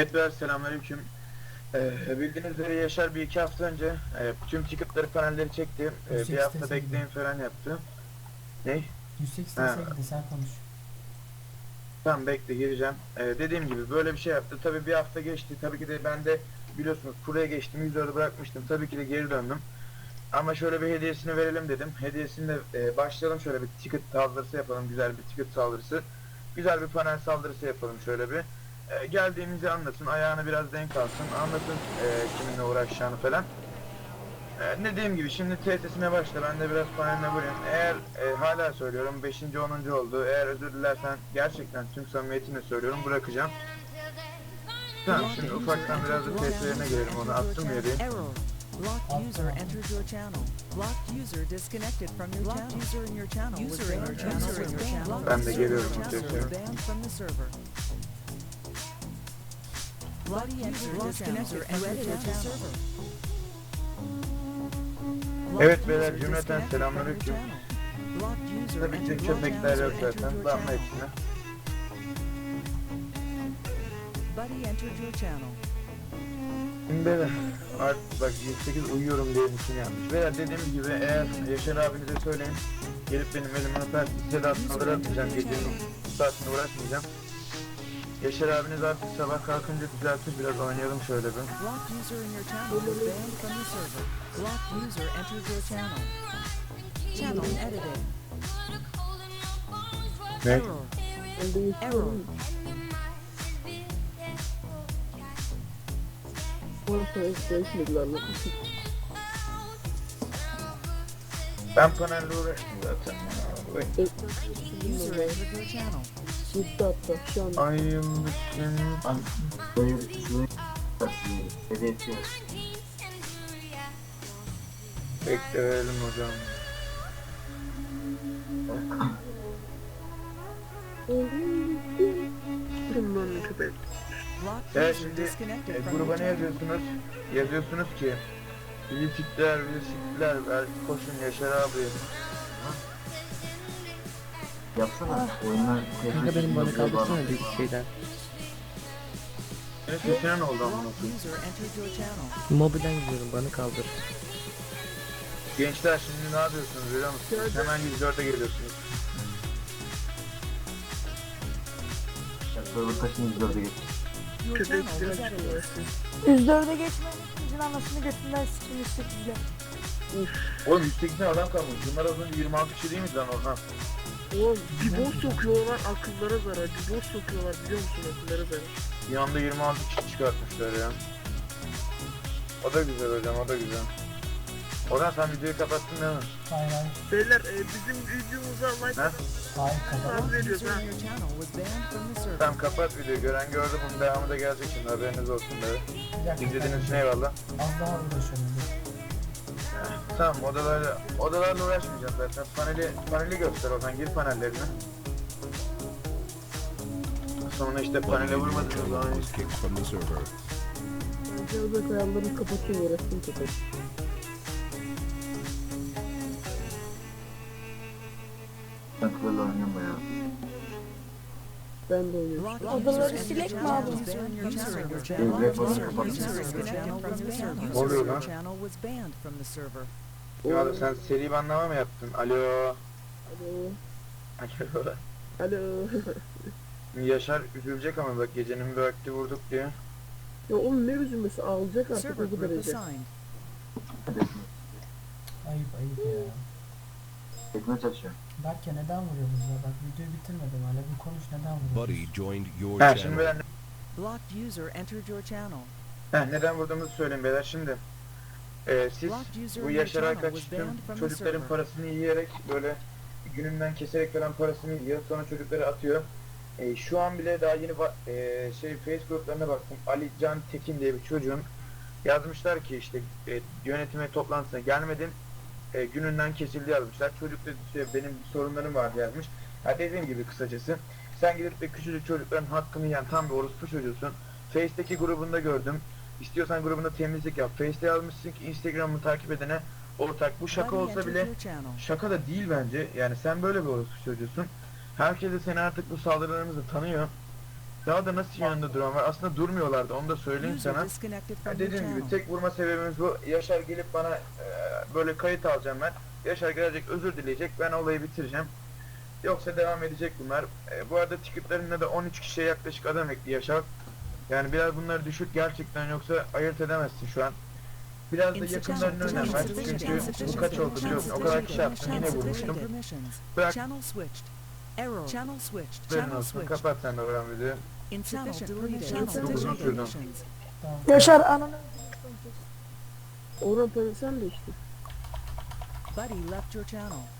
Arkadaşlar selamünaleyküm. Ee, bildiğiniz üzere Yaşar bir iki hafta önce e, tüm ticketları panelleri çekti. Ee, bir 180 hafta bekleyin falan yaptı. Ne? 180 Ha. sevgili sen konuş. Tamam bekle gireceğim. Ee, dediğim gibi böyle bir şey yaptı. Tabii bir hafta geçti. Tabii ki de ben de biliyorsunuz buraya geçtim. 100 lira bırakmıştım. Tabii ki de geri döndüm. Ama şöyle bir hediyesini verelim dedim. Hediyesini de e, başlayalım şöyle bir ticket saldırısı yapalım. Güzel bir ticket saldırısı. Güzel bir panel saldırısı yapalım şöyle bir. E, geldiğimizi anlasın. Ayağını biraz denk alsın. Anlasın e, kiminle uğraşacağını falan. E, dediğim gibi şimdi tesisine başla. Ben de biraz paneline vurayım. Eğer e, hala söylüyorum 5. 10. oldu. Eğer özür dilersen gerçekten tüm samimiyetimle söylüyorum bırakacağım. Tamam şimdi ufaktan biraz da tesislerine girelim onu attım. Error. Locked user entered your channel. Blocked user disconnected from your channel. Locked user in your channel user in your channel. Locked Ben de user geliyorum channel was banned from the server. Evet beyler, cümleten selamünaleyküm. Entered your köpekler yok zaten. Damla hepsine. Şimdi beyler artık bak 28 uyuyorum diye için yanlış. Beyler dediğim gibi eğer Yaşar abinize söyleyin. Gelip benim elime öper. Size de aslında bırakmayacağım. Gecenin saatinde uğraşmayacağım. Yaşar abiniz artık sabah kalkınca düzeltir biraz oynayalım şöyle bir. Blocked user in your channel was banned from the server. Blocked user entered your channel. Channel edited. Ne? Error. Error. Ben panelle uğraştım zaten. User entered your channel. Gitti hatta şu an. Ayılmışım. Bekle verelim hocam. Bundan köpek. Blocked Evet user şimdi disconnected e, from your gruba ne yazıyorsunuz? Yazıyorsunuz ki bizi siktiler, ver, koşun Yaşar abi. Yapsana oyunlar Kanka benim bana kaldırsana bir şeyden. Sesine ne oldu channel. Mobilden gidiyorum bana kaldır. Gençler şimdi ne yapıyorsunuz biliyor musunuz? Hemen 104'e geliyorsunuz. server taşını izlerde geç. Your Köpek channel was biraz edited. uğraştı. 104'e geçmenin sizin anasını götünden sikimi istekizle. Oğlum 108'den adam kalmış. Bunlar az önce 26 kişi değil miydi lan Orhan? Oğlum bir boss sokuyorlar akıllara zarar. Bir boss sokuyorlar biliyor musun akıllara zarar. Bir anda 26 kişi çıkartmışlar ya. O da güzel hocam o da güzel. Orhan sen videoyu kapattın değil mi? Hayır hayır. Beyler e, bizim videomuza like Ne? Hayır kapat. Tamam. veriyoruz ha. kapat videoyu. Gören gördü bunun devamı da gelecek şimdi haberiniz olsun böyle. Bir dakika. İzlediğiniz için eyvallah. Az daha uğraşıyorum. Tamam odalarla, odalarla uğraşmayacağım zaten. Paneli, paneli göster Orhan gir panellerine. Sonra işte panele vurmadığınız zaman kicked from the server. Cihazda ayarlarını kapatıyorum uğraştım köpek. Oynuyorum bayağı. Ben de oynuyorum. Odaları silek mi abi? oluyor lan? Ya sen seri banlama mı yaptın? Alo. Alo. Alo. Alo. Yaşar üzülecek ama bak gecenin bir vakti vurduk diye. ya oğlum ne üzülmesi ağlayacak artık bu derece. Ayıp ayıp ya. Tekme çalışıyor. Berke neden vuruyorsunuz ya? Bak videoyu konuş neden? Buddy joined your Ha şimdi channel. Blocked user entered your channel. Heh, neden vurduğumuzu söyleyeyim beyler şimdi. Ee, siz Blocked user bu in your Yaşar channel Aykaç was tüm banned from the çocukların server. parasını yiyerek böyle gününden keserek falan parasını yiyor. Sonra çocukları atıyor. Ee, şu an bile daha yeni va- ee, şey face gruplarına baktım. Ali Can Tekin diye bir çocuğun yazmışlar ki işte e, yönetime toplantısına gelmedin. E, gününden kesildi yazmışlar. Çocuk da işte benim sorunlarım var yazmış. Ha dediğim gibi kısacası sen gidip de küçücük çocukların hakkını yiyen tam bir orospu çocuğusun. Face'teki grubunda gördüm. İstiyorsan grubunda temizlik yap. Face'te yazmışsın ki Instagram'ı takip edene ortak. Bu şaka olsa bile şaka da değil bence. Yani sen böyle bir orospu çocuğusun. Herkes de seni artık bu saldırılarımızı tanıyor. Daha da nasıl yanında duran var? Aslında durmuyorlardı. Onu da söyleyeyim sana. disconnected Ya from your dediğim gibi tek vurma sebebimiz bu. Yaşar gelip bana e, böyle kayıt alacağım ben. Yaşar gelecek özür dileyecek. Ben olayı bitireceğim. Yoksa devam edecek bunlar. E, bu arada ticketlarında da 13 kişiye yaklaşık adam ekli Yaşar. Yani biraz bunları düşük gerçekten yoksa ayırt edemezsin şu an. Biraz da yakınlarına önem ver. Çünkü bu kaç oldu biliyorsun. O kadar kişi attım yine vurmuştum. Bırak Channel switched. Error. Channel switched. verin Channel olsun. switched. Kapat sen de Orhan videoyu. Permissions. Tamam. Yaşar ananı Orhan sen de işte. Buddy left your channel.